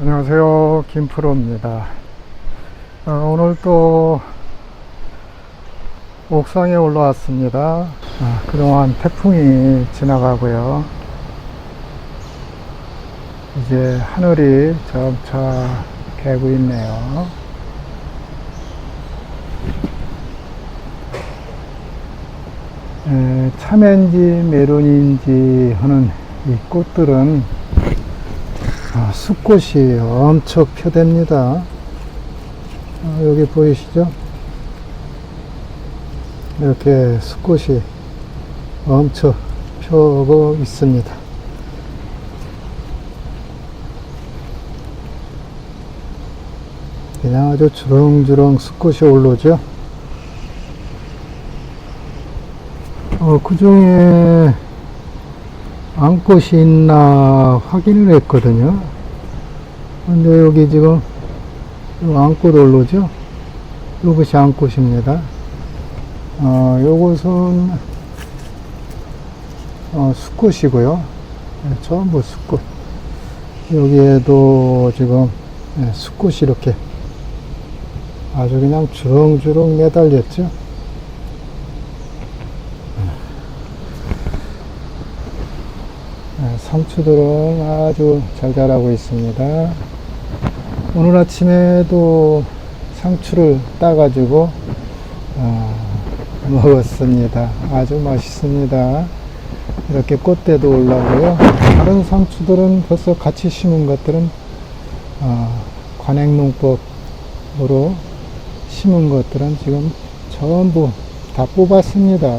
안녕하세요. 김프로입니다. 어, 오늘 또 옥상에 올라왔습니다. 아, 그동안 태풍이 지나가고요. 이제 하늘이 점차 개고 있네요. 에, 참외인지 메론인지 하는 이 꽃들은 아, 숲꽃이 엄청 펴댑니다. 아, 여기 보이시죠? 이렇게 숲꽃이 엄청 펴고 있습니다. 그냥 아주 주렁주렁 숲꽃이 올라오죠. 어, 그 중에 암꽃이 있나 확인을 했거든요. 근데 여기 지금 요 암꽃 올로죠? 요것이 암꽃입니다. 어, 요것은 어, 수꽃이고요. 네, 전부 수꽃. 여기에도 지금 네, 수꽃이 이렇게 아주 그냥 주렁주렁 매달렸죠. 네, 상추들은 아주 잘 자라고 있습니다. 오늘 아침에도 상추를 따가지고 아, 먹었습니다. 아주 맛있습니다. 이렇게 꽃대도 올라오고요. 다른 상추들은 벌써 같이 심은 것들은 아, 관행농법으로 심은 것들은 지금 전부 다 뽑았습니다.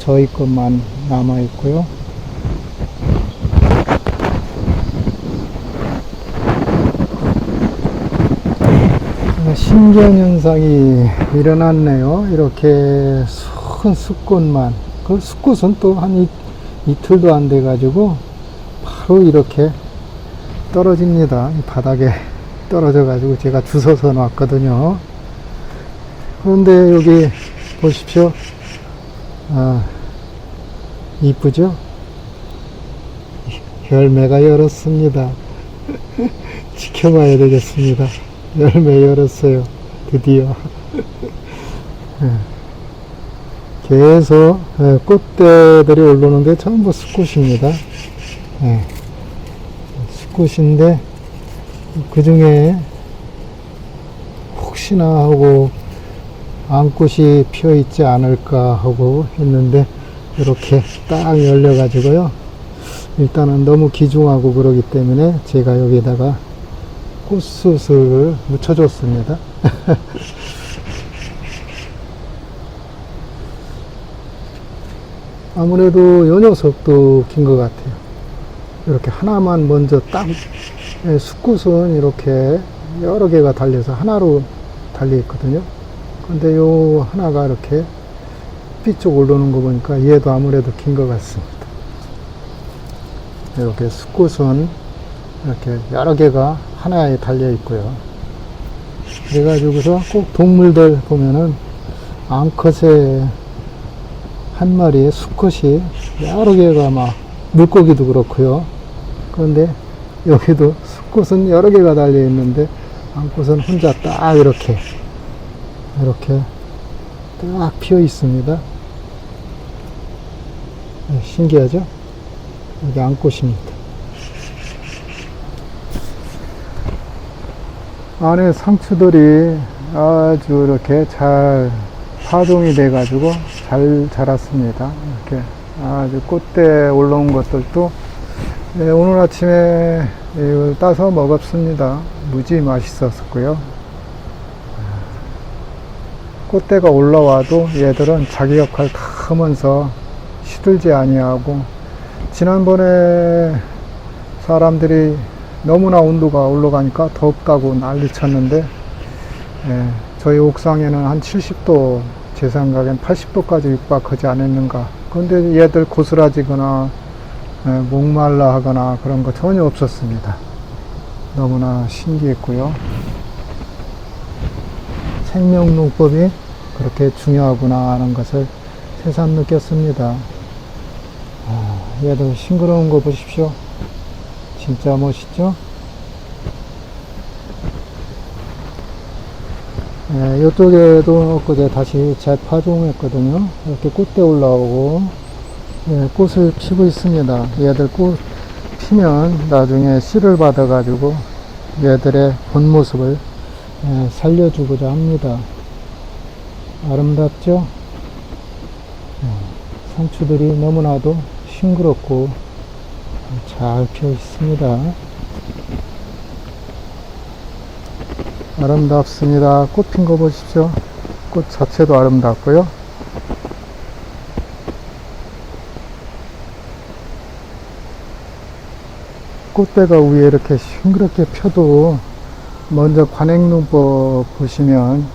저희 것만 남아 있고요. 신기한 현상이 일어났네요. 이렇게 큰 숲꽃만. 그 숲꽃은 또 한 이틀도 안 돼가지고 바로 이렇게 떨어집니다. 이 바닥에 떨어져가지고 제가 주워서 놨거든요. 그런데 여기 보십시오. 아, 이쁘죠? 열매가 열었습니다. 지켜봐야 되겠습니다. 열매 열었어요. 드디어. 예. 계속 예, 꽃대들이 올라오는데 전부 수꽃입니다. 예. 수꽃인데 그 중에 혹시나 하고 암꽃이 피어 있지 않을까 하고 했는데 이렇게 딱 열려 가지고요. 일단은 너무 기중하고 그러기 때문에 제가 여기다가 꽃수술을 묻혀줬습니다. 아무래도 요 녀석도 긴 것 같아요. 이렇게 하나만 먼저 딱, 예, 숫꽃은 이렇게 여러 개가 달려서 하나로 달려 있거든요. 근데 요 하나가 이렇게 삐쪽 올라오는 거 보니까 얘도 아무래도 긴 것 같습니다. 이렇게 숫꽃은 이렇게 여러 개가 하나에 달려 있고요. 그래가지고서 꼭 동물들 보면은 암컷의 한 마리의 수컷이 여러 개가 막 물고기도 그렇고요. 그런데 여기도 수컷은 여러 개가 달려 있는데 암컷은 혼자 딱 이렇게 이렇게 딱 피어 있습니다. 네, 신기하죠? 여기 암꽃입니다. 안에 상추들이 아주 이렇게 잘 파종이 돼 가지고 잘 자랐습니다. 이렇게 아주 꽃대 올라온 것들도 예, 오늘 아침에 이걸 따서 먹었습니다. 무지 맛있었고요. 꽃대가 올라와도 얘들은 자기 역할 다 하면서 시들지 아니하고 지난번에 사람들이 너무나 온도가 올라가니까 덥다고 난리 쳤는데 예, 저희 옥상에는 한 70도 제 생각엔 80도까지 육박하지 않았는가. 그런데 얘들 고스라지거나 예, 목말라 하거나 그런 거 전혀 없었습니다. 너무나 신기했고요. 생명농법이 그렇게 중요하구나 하는 것을 새삼 느꼈습니다. 아, 얘들 싱그러운 거 보십시오 진짜 멋있죠? 네, 이쪽에도 엊그제 다시 재파종했거든요. 이렇게 꽃대 올라오고 네, 꽃을 피고 있습니다. 얘들 꽃 피면 나중에 씨를 받아가지고 얘들의 본 모습을 네, 예, 살려주고자 합니다. 아름답죠? 예, 상추들이 너무나도 싱그럽고 잘 피어 있습니다. 아름답습니다. 꽃 핀 거 보십시오. 꽃 자체도 아름답고요. 꽃대가 위에 이렇게 싱그럽게 펴도 먼저 관행눈법 보시면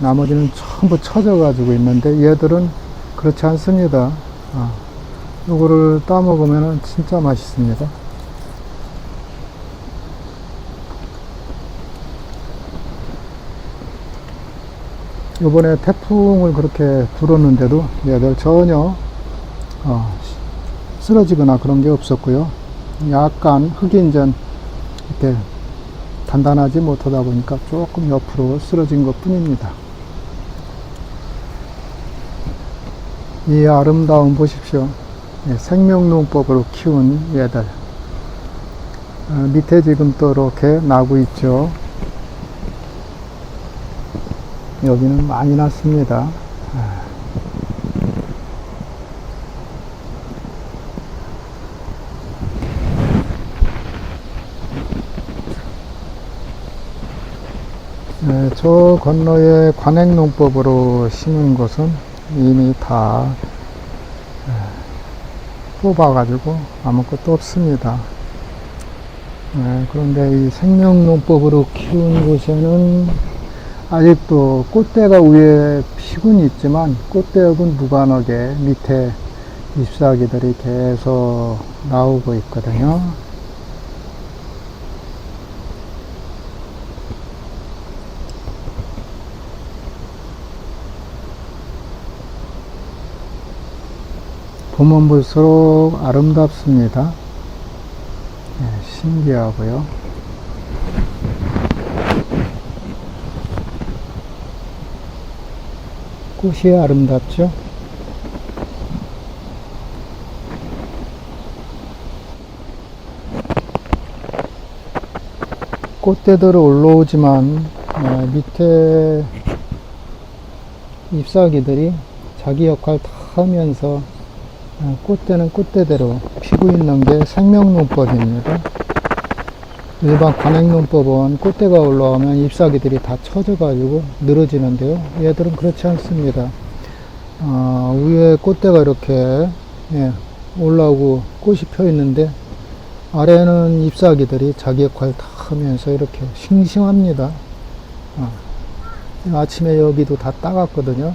나머지는 전부 처져 가지고 있는데 얘들은 그렇지 않습니다. 아, 요거를 따먹으면 진짜 맛있습니다. 요번에 태풍을 그렇게 불었는데도 얘들 전혀 어, 쓰러지거나 그런 게 없었고요. 약간 이제 이렇게 단단하지 못하다 보니까 조금 옆으로 쓰러진 것 뿐입니다. 이 아름다움 보십시오. 예, 생명농법으로 키운 얘들. 어, 밑에 지금 또 이렇게 나고 있죠. 여기는 많이 났습니다. 아. 네, 저 건너에 관행농법으로 심은 것은 이미 다 에, 뽑아가지고 아무것도 없습니다. 네, 그런데 이 생명농법으로 키운 곳에는 아직도 꽃대가 위에 피곤이 있지만 꽃대역은 무관하게 밑에 잎사귀들이 계속 나오고 있거든요. 보면 볼수록 아름답습니다. 네, 신기하고요. 꽃이 아름답죠? 꽃대들은 올라오지만 어, 밑에 잎사귀들이 자기 역할 다 하면서 어, 꽃대는 꽃대대로 피고 있는 게 생명농법입니다. 일반 관행농법은 꽃대가 올라오면 잎사귀들이 다 처져가지고 늘어지는데요. 얘들은 그렇지 않습니다. 어, 위에 꽃대가 이렇게 예, 올라오고 꽃이 펴 있는데 아래는 잎사귀들이 자기 역할 다 하면서 이렇게 싱싱합니다. 어, 아침에 여기도 다 따갔거든요.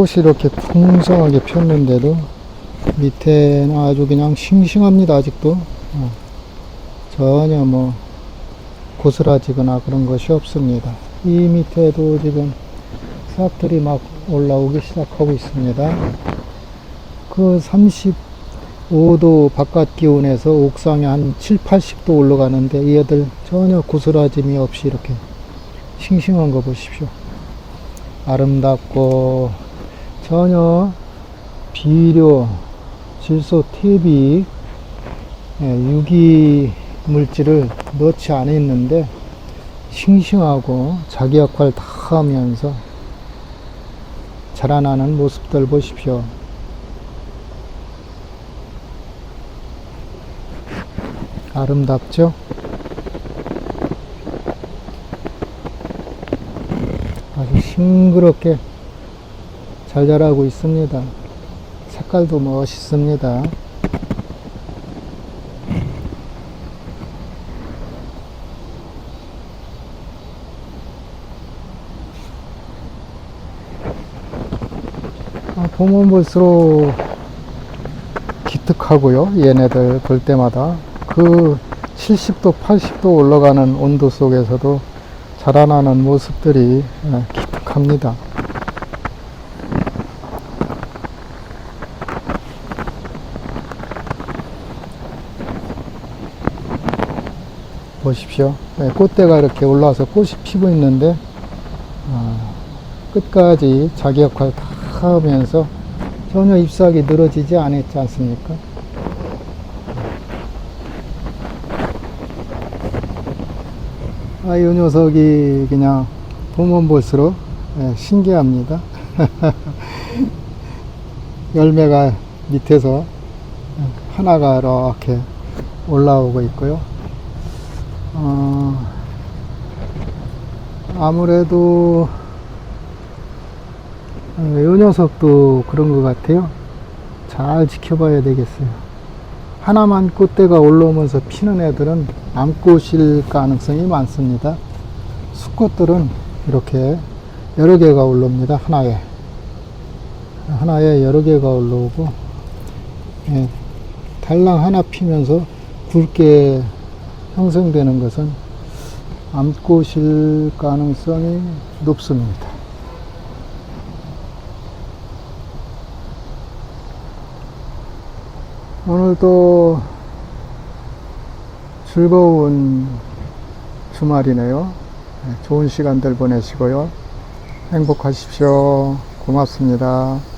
꽃이 이렇게 풍성하게 폈는데도 밑에는 아주 그냥 싱싱합니다 아직도. 어, 전혀 뭐 고스라지거나 그런 것이 없습니다. 이 밑에도 지금 싹들이 막 올라오기 시작하고 있습니다. 그 35도 바깥 기온에서 옥상에 한 7, 80도 올라가는데 얘들 전혀 고스라짐이 없이 이렇게 싱싱한 거 보십시오. 아름답고 전혀 비료, 질소, 퇴비, 예, 유기 물질을 넣지 않았는데 싱싱하고 자기 역할 다 하면서 자라나는 모습들 보십시오. 아름답죠? 아주 싱그럽게 잘 자라고 있습니다. 색깔도 멋있습니다. 아, 보면 볼수록 기특하고요. 얘네들 볼 때마다 그 70도, 80도 올라가는 온도 속에서도 자라나는 모습들이 예, 기특합니다. 보십시오. 네, 꽃대가 이렇게 올라와서 꽃이 피고 있는데, 아, 끝까지 자기 역할 다 하면서 전혀 잎사귀 늘어지지 않았지 않습니까? 아, 이 녀석이 그냥 보면 볼수록 예, 신기합니다. 열매가 밑에서 하나가 이렇게 올라오고 있고요. 어, 아무래도 어, 이 녀석도 그런 것 같아요. 잘 지켜봐야 되겠어요. 하나만 꽃대가 올라오면서 피는 애들은 암꽃일 가능성이 많습니다. 수꽃들은 이렇게 여러 개가 올라옵니다. 하나에. 하나에 여러 개가 올라오고, 예, 달랑 하나 피면서 굵게 형성되는 것은 암꽃일 가능성이 높습니다. 오늘도 즐거운 주말이네요. 네, 좋은 시간들 보내시고요. 행복하십시오. 고맙습니다.